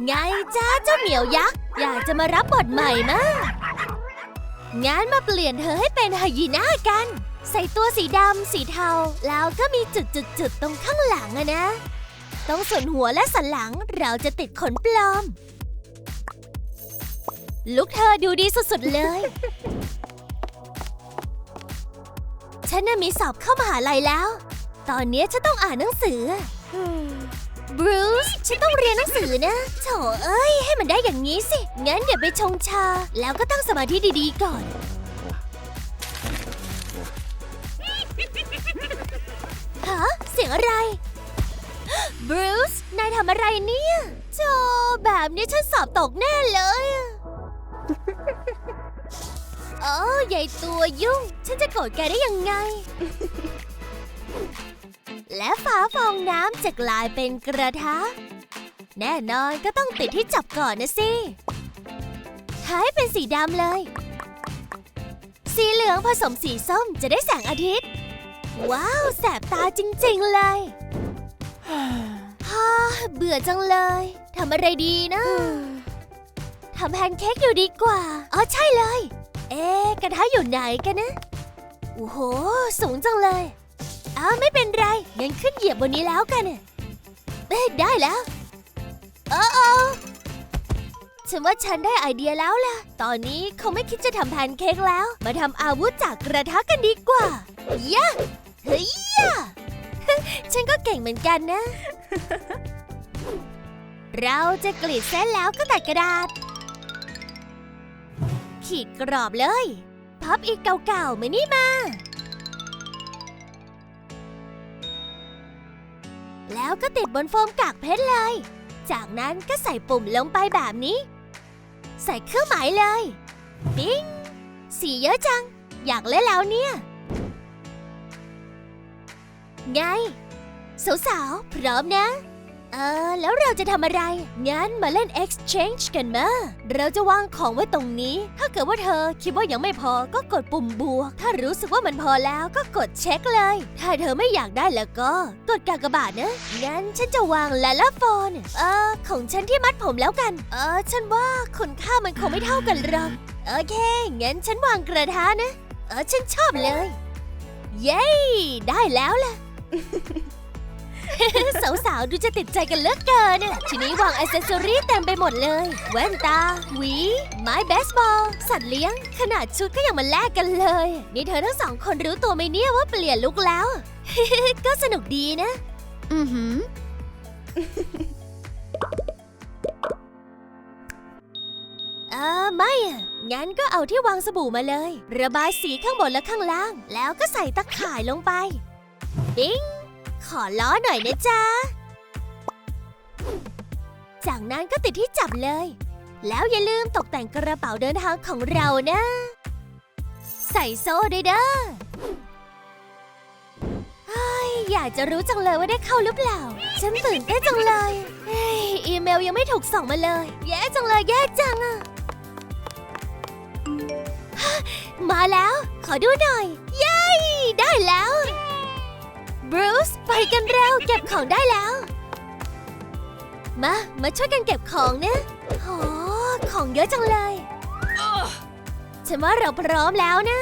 ไงจ้าเจ้าเหมียวยักษ์ อยากจะมารับบทใหม่มะงั้นมาเปลี่ยนเธอให้เป็นไฮยีน่ากัน ใส่ตัวสีดำสีเทา แล้วก็มีจุดๆๆตรงข้างหลังอะนะตรงส่วนหัวและสันหลังเราจะติดขนปลอม ลุกเธอดูดีสุดๆเลย ฉันน่ะมีสอบเข้ามหาลัยแล้ว ตอนนี้ฉันต้องอ่านหนังสือ บรูซฉันต้องเรียนหนังสือนะโถเอ้ย ให้มันได้อย่างนี้สิ งั้นเดี๋ยวไปชงชา แล้วก็ตั้งสมาธิดีๆก่อน ฮะ เสียงอะไร บรูซนายทำอะไรเนี่ยโจแบบนี้ฉันสอบตกแน่เลยอะโอ้ใหญ่ตัวยุ่ง ฉันจะโกรธแกได้ยังไง และฝาฟองน้ำจะกลายเป็นกระทะ แน่นอนก็ต้องติดที่จับก่อนนะสิทาให้เป็นสีดำเลย สีเหลืองผสมสีส้มจะได้แสงอาทิตย์ ว้าว แสบตาจริง ๆ เลยฮ่าเบื่อจังเลยทำอะไรดีนะทำแพนเค้กอยู่ดีกว่า อ๋อใช่เลย เอ๊ะกระทะอยู่ไหนกันนะ โอ้โห สูงจังเลย อ้าไม่เป็นไรงั้นขึ้นเหยียบบนนี้แล้วกันเอ้ยได้แล้วเออเออฉันว่าฉันได้ไอเดียแล้วล่ะ ตอนนี้เขาไม่คิดจะทำแพนเค้กแล้ว มาทำอาวุธจากกระทะกันดีกว่า ยะ เฮ้ยยะ ฉันก็เก่งเหมือนกันนะ เราจะกรีดเส้นแล้วก็ตัดกระดาษ ขีดกรอบเลย พับอีกเก่าๆมานี่มา แล้วก็ติดบนโฟมกากเพชรเลย จากนั้นก็ใส่ปุ่มลงไปแบบนี้ ใส่เครื่องหมายเลย ปิ๊ง สีเยอะจัง อยากเล่นแล้วเนี่ย ไง สาวๆ พร้อมนะ เออ แล้วเราจะทำอะไร งั้นมาเล่น exchange กันมาเราจะวางของไว้ตรงนี้ ถ้าเกิดว่าเธอคิดว่ายังไม่พอก็กดปุ่มบวก ถ้ารู้สึกว่ามันพอแล้วก็กดเช็คเลย ถ้าเธอไม่อยากได้แล้วก็ กดกากบาทนะ งั้นฉันจะวางลาลาโฟนเออ ของฉันที่มัดผมแล้วกัน เออ ฉันว่าคุณค่ามันคงไม่เท่ากันหรอก โอเค งั้นฉันวางกระทะนะ เออ ฉันชอบเลย เย้ ได้แล้วล่ะ สาวๆ ดูจะติดใจกันเหลือกเกินน่ะทีนี้วางอ c เซสซอรี่เต็มไปหมดเลย แว่นตา หวี ไม้เบสบอล สัตว์เลี้ยง ขนาดชุดก็ยังมาแลกกันเลย นี่เธอทั้งสองคนรู้ตัวไหมเนี่ยว่าเปลี่ยนลุกแล้ว ก็สนุกดีนะ อือหือเออไม่อะงั้นก็เอาที่วางสบู่มาเลย ระบายสีข้างบนและข้างล่าง แล้วก็ใส่ตะข่ายลงไป ปิ๊ง ขอล้อหน่อยนะจ๊ะ จากนั้นก็ติดที่จับเลย แล้วอย่าลืมตกแต่งกระเป๋าเดินทางของเรานะ ใส่โซ่ด้วยเด้อยอยากจะรู้จังเลยว่าได้เข้าหรือเปล่า ฉันตื่นเต้นจังเลยอีเมลยังไม่ถูกส่งมาเลย แย่จังเลยแย่จังอะฮะมาแล้ว ขอดูหน่อย เย้ ได้แล้ว บรูซไปกันเร็วเก็บของได้แล้ว มา มาช่วยกันเก็บของนะโอ้ของเยอะจังเลย ฉันว่าเราพร้อมแล้วนะ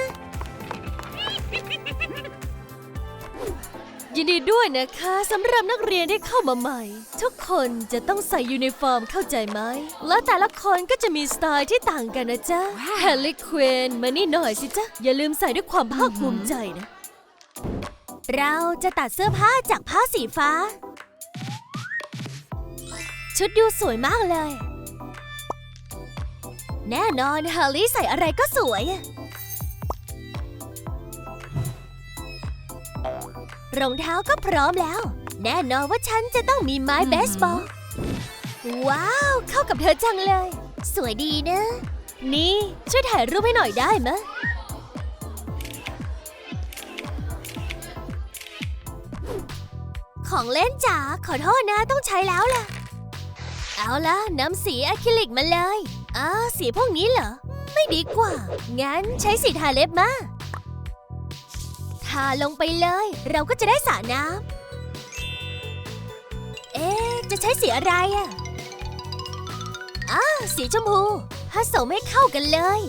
ยินดีด้วยนะคะสำหรับนักเรียนที่เข้ามาใหม่ ทุกคนจะต้องใส่ยูนิฟอร์มเข้าใจไหม และแต่ละคนก็จะมีสไตล์ที่ต่างกันนะจ๊ะแฮร์รี่ควีนมานี่หน่อยสิจ๊ะ อย่าลืมใส่ด้วยความภาคภูมิใจนะ เราจะตัดเสื้อผ้าจากผ้าสีฟ้า ชุดดูสวยมากเลย แน่นอนฮาร์ลี่ใส่อะไรก็สวยอะรองเท้าก็พร้อมแล้ว แน่นอนว่าฉันจะต้องมีไม้เบสบอล ว้าว เข้ากับเธอจังเลย สวยดีนะ นี่ ช่วยถ่ายรูปให้หน่อยได้ไหม ของเล่นจ๋าขอโทษนะต้องใช้แล้วล่ะ เอาละน้ำสีอะคริลิกมาเลยอ้าสีพวกนี้เหรอ ไม่ดีกว่า งั้นใช้สีทาเล็บมา ทาลงไปเลย เราก็จะได้สระน้ำเอ๊จะใช้สีอะไรอะอ่าสีชมพูผสมให้เข้ากันเลย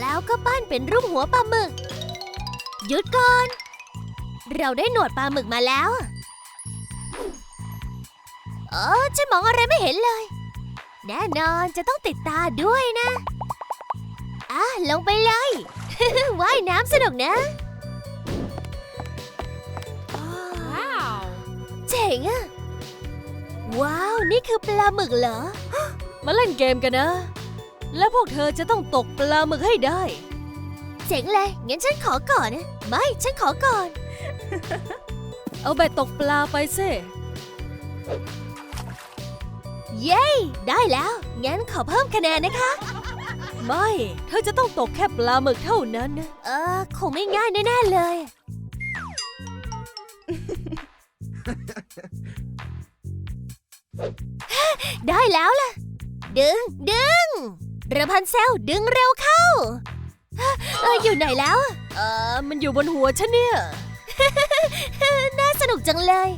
แล้วก็ปั้นเป็นรูปหัวปลาหมึกหยุดก่อน เราได้หนวดปลาหมึกมาแล้ว เออฉันมองอะไรไม่เห็นเลย แน่นอนจะต้องติดตาด้วยนะ อะ ลงไปเลย ว่ายน้ำสนุกนะ Wow. เจ๋งอะว้าว นี่คือปลาหมึกเหรอ มาเล่นเกมกันนะ แล้วพวกเธอจะต้องตกปลาหมึกให้ได้ เจ๋งเลย งั้นฉันขอก่อนนะ ไม่ ฉันขอก่อน เอาแบตตกปลาไปสิเย้ ได้แล้ว งั้นขอเพิ่มคะแนนนะคะ ไม่ เธอจะต้องตกแค่ปลาหมึกเท่านั้นนะเออ คงไม่ง่ายแน่ๆเลย ได้แล้วล่ะ ดึง ดึงระพันเซลดึงเร็วเข้า เอออยู่ไหนแล้ว เออมันอยู่บนหัวฉันเนี่ย น่าสนุกจังเลย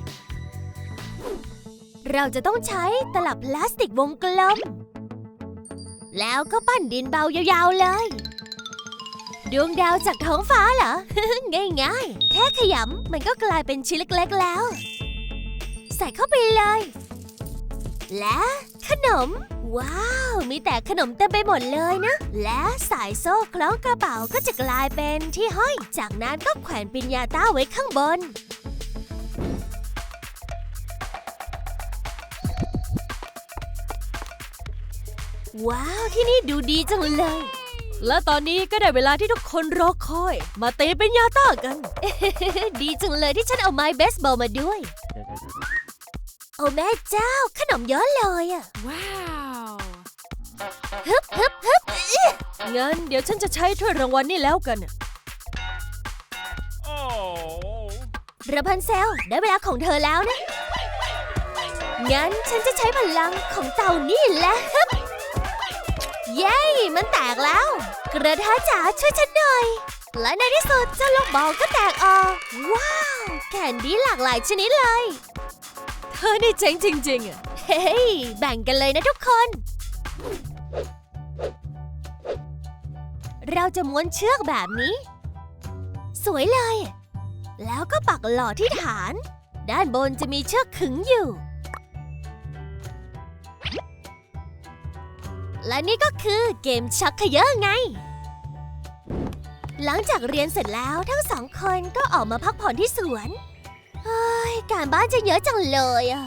เราจะต้องใช้ตลับพลาสติกวงกลม แล้วก็ปั้นดินเบายาวๆเลย ดวงดาวจากท้องฟ้าเหรอ ง่ายๆ แค่ขยำมันก็กลายเป็นชิ้นเล็กๆแล้ว ใส่เข้าไปเลย และขนม ว้าว มีแต่ขนมเต็มไปหมดเลยนะ และสายโซ่คล้องกระเป๋าก็จะกลายเป็นที่ห้อย จากนั้นก็แขวนปิญญาต้าไว้ข้างบนว้าว ที่นี่ดูดีจังเลย และตอนนี้ก็ได้เวลาที่ทุกคนรอคอย มาตีเป็นยาต้ากัน ดีจังเลยที่ฉันเอาไม้เบสบอลมาด้วย โอ้แม่เจ้าขนมเยอะเลยอะ Wow. ฮึบฮึบฮึบงั้นเดี๋ยวฉันจะใช้ถ้วยรางวัลนี่แล้วกัน Oh. ระพันเซลได้เวลาของเธอแล้วนะ งั้นฉันจะใช้พลังของเต่านี่แหละฮึบเย้ มันแตกแล้ว กระทะจ๋าช่วยฉันหน่อย และในที่สุดเจ้าลูกบอลก็แตกออก ว้าว แคนดี้หลากหลายชนิดเลย เธอนี่เจ๋งจริงๆอะเฮ้ย แบ่งกันเลยนะทุกคน เราจะม้วนเชือกแบบนี้ สวยเลย แล้วก็ปักหล่อที่ฐาน ด้านบนจะมีเชือกขึงอยู่ และนี่ก็คือเกมชักเขยอะไง หลังจากเรียนเสร็จแล้วทั้งสองคนก็ออกมาพักผ่อนที่สวนเฮ้ยการบ้านจะเยอะจังเลยอะ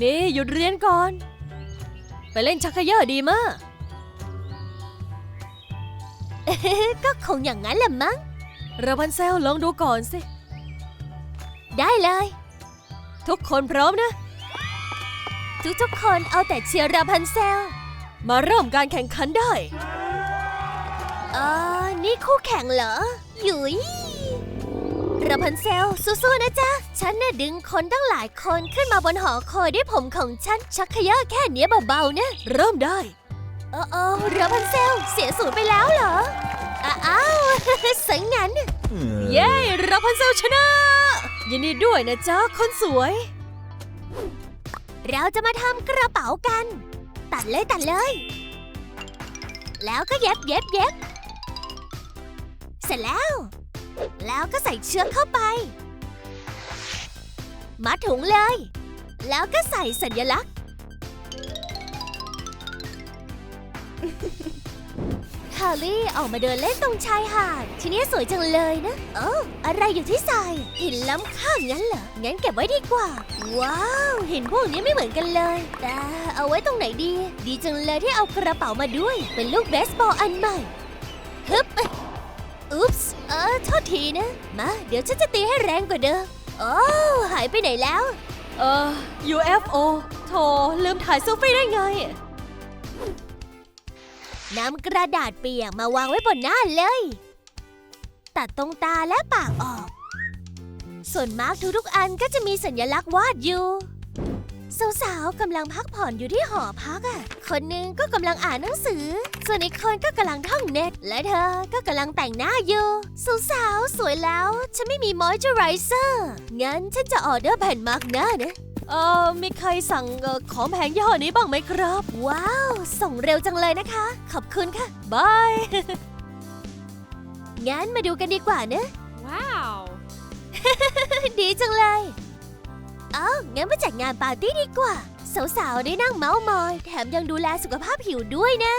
นี่หยุดเรียนก่อน ไปเล่นชักเขยอดีมากก็คงอย่างนั้นแหละมั้งราพันเซลลองดูก่อนสิ ได้เลย ทุกคนพร้อมนะ ทุกๆคนเอาแต่เชียร์ราพันเซล มาเริ่มการแข่งขันได้ เออนี่คู่แข่งเหรอหยุย ราพันเซล สู้ๆนะจ๊ะ ฉันน่ะดึงคนตั้งหลายคนขึ้นมาบนหอคอยด้วยผมของฉัน ชักเขยอแค่เนี้ยเบาๆนะเริ่มได้เออเออราพันเซล เสียศูนย์ไปแล้วเหรออะอ้าวสังงั้น เย้ราพันเซลชนะ ยินดีด้วยนะจ๊ะ คนสวย เราจะมาทำกระเป๋ากัน ตัดเลยตัดเลย แล้วก็เย็บเย็บเย็บเสร็จแล้ว แล้วก็ใส่เชือกเข้าไป มัดถุงเลย แล้วก็ใส่สัญลักษณ์ฮาลี่ออกมาเดินเล่นตรงชายหาด ทีนี้สวยจังเลยนะ เอออะไรอยู่ที่ใส่หินล้ำค่างั้นเหรอ งั้นเก็บไว้ดีกว่า ว้าวหินพวกนี้ไม่เหมือนกันเลย แต่เอาไว้ตรงไหนดี ดีจังเลยที่เอากระเป๋ามาด้วย เป็นลูกเบสบอลอันใหม่ฮึบอุ๊ปส์ เออโทษทีนะ มา เดี๋ยวฉันจะตีให้แรงกว่าเดิม โอ้หายไปไหนแล้ว เอ่อ UFO โถลืมถ่ายเซลฟี่ได้ไงนำกระดาษเปียกมาวางไว้บนหน้าเลย ตัดตรงตาและปากออก ส่วนมาร์กทุกๆอันก็จะมีสัญลักษณ์วาดอยู่ สสาวๆกำลังพักผ่อนอยู่ที่หอพักอะ คนหนึ่งก็กำลังอ่านหนังสือ ส่วนอีกคนก็กำลังท่องเน็ต และเธอก็กำลังแต่งหน้าอยู่ สาวๆสวยแล้ว ฉันไม่มีมอยเจอไรเซอร์ งั้นฉันจะออเดอร์แผ่นมาร์กหน้านะเออมีใครสั่งเอ่อของแพงยี่ห้อนี้บ้างไหมครับ ว้าว ส่งเร็วจังเลยนะคะ ขอบคุณค่ะ บาย งั้นมาดูกันดีกว่านะ Wow. ดีจังเลยเอ้างั้นมาจัดงานปาร์ตี้ดีกว่า สาวๆ ได้นั่งเมาส์มอย แถมยังดูแลสุขภาพผิวด้วยนะ